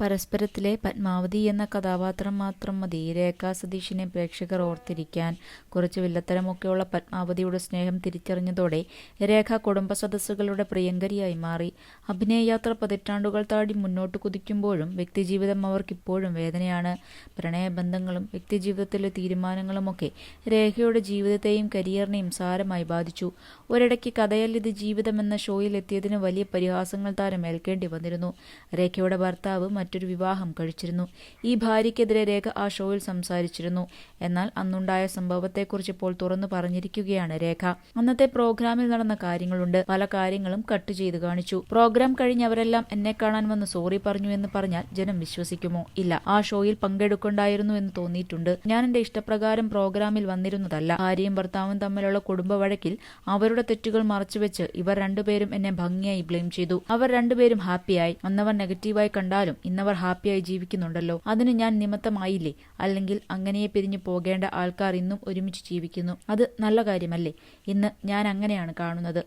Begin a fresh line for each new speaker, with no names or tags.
പരസ്പരത്തിലെ പത്മാവതി എന്ന കഥാപാത്രം മാത്രം മതി രേഖാ സതീഷിനെ പ്രേക്ഷകർ ഓർത്തിരിക്കാൻ. കുറച്ച് വില്ലത്തരമൊക്കെയുള്ള പത്മാവതിയുടെ സ്നേഹം തിരിച്ചറിഞ്ഞതോടെ രേഖ കുടുംബ സദസ്സുകളുടെ പ്രിയങ്കരിയായി മാറി. അഭിനയയാത്ര പതിറ്റാണ്ടുകൾ താടി മുന്നോട്ട് കുതിക്കുമ്പോഴും വ്യക്തിജീവിതം അവർക്കിപ്പോഴും വേദനയാണ്. പ്രണയബന്ധങ്ങളും വ്യക്തിജീവിതത്തിലെ തീരുമാനങ്ങളുമൊക്കെ രേഖയുടെ ജീവിതത്തെയും കരിയറിനെയും സാരമായി ബാധിച്ചു. ഒരിടയ്ക്ക് കഥയല്ലിത് ജീവിതം എന്ന ഷോയിൽ എത്തിയതിന് വലിയ പരിഹാസങ്ങൾ താരം ഏൽക്കേണ്ടി വന്നിരുന്നു. രേഖയുടെ ഭർത്താവ് മറ്റൊരു വിവാഹം കഴിച്ചിരുന്നു. ഈ ഭാര്യയ്ക്കെതിരെ രേഖ ആ ഷോയിൽ സംസാരിച്ചിരുന്നു. എന്നാൽ അന്നുണ്ടായ സംഭവത്തെക്കുറിച്ച് ഇപ്പോൾ തുറന്നു പറഞ്ഞിരിക്കുകയാണ് രേഖ. അന്നത്തെ പ്രോഗ്രാമിൽ നടന്ന കാര്യങ്ങളുണ്ട്. പല കാര്യങ്ങളും കട്ട് ചെയ്ത് കാണിച്ചു. പ്രോഗ്രാം കഴിഞ്ഞ് അവരെല്ലാം എന്നെ കാണാൻ വന്ന് സോറി പറഞ്ഞു എന്ന് പറഞ്ഞാൽ ജനം വിശ്വസിക്കുമോ? ഇല്ല. ആ ഷോയിൽ പങ്കെടുക്കണ്ടായിരുന്നു എന്ന് തോന്നിയിട്ടുണ്ട്. ഞാൻ എന്റെ ഇഷ്ടപ്രകാരം പ്രോഗ്രാമിൽ വന്നിരുന്നതല്ല. ഭാര്യയും ഭർത്താവും തമ്മിലുള്ള കുടുംബ വഴക്കിൽ അവരുടെ തെറ്റുകൾ മറച്ചുവെച്ച് ഇവർ രണ്ടുപേരും എന്നെ ഭംഗിയായി ബ്ലെയിം ചെയ്തു. അവർ രണ്ടുപേരും ഹാപ്പിയായി. അന്നവർ നെഗറ്റീവായി കണ്ടാലും ഇന്നവർ ഹാപ്പിയായി ജീവിക്കുന്നുണ്ടല്ലോ. അതിന് ഞാൻ നിമിത്തമായില്ലേ? അല്ലെങ്കിൽ അങ്ങനെയെ പിരിഞ്ഞു പോകേണ്ട ആൾക്കാർ ഇന്നും ഒരുമിച്ച് ജീവിക്കുന്നു. അത് നല്ല കാര്യമല്ലേ? ഇന്ന് ഞാൻ അങ്ങനെയാണ് കാണുന്നത്.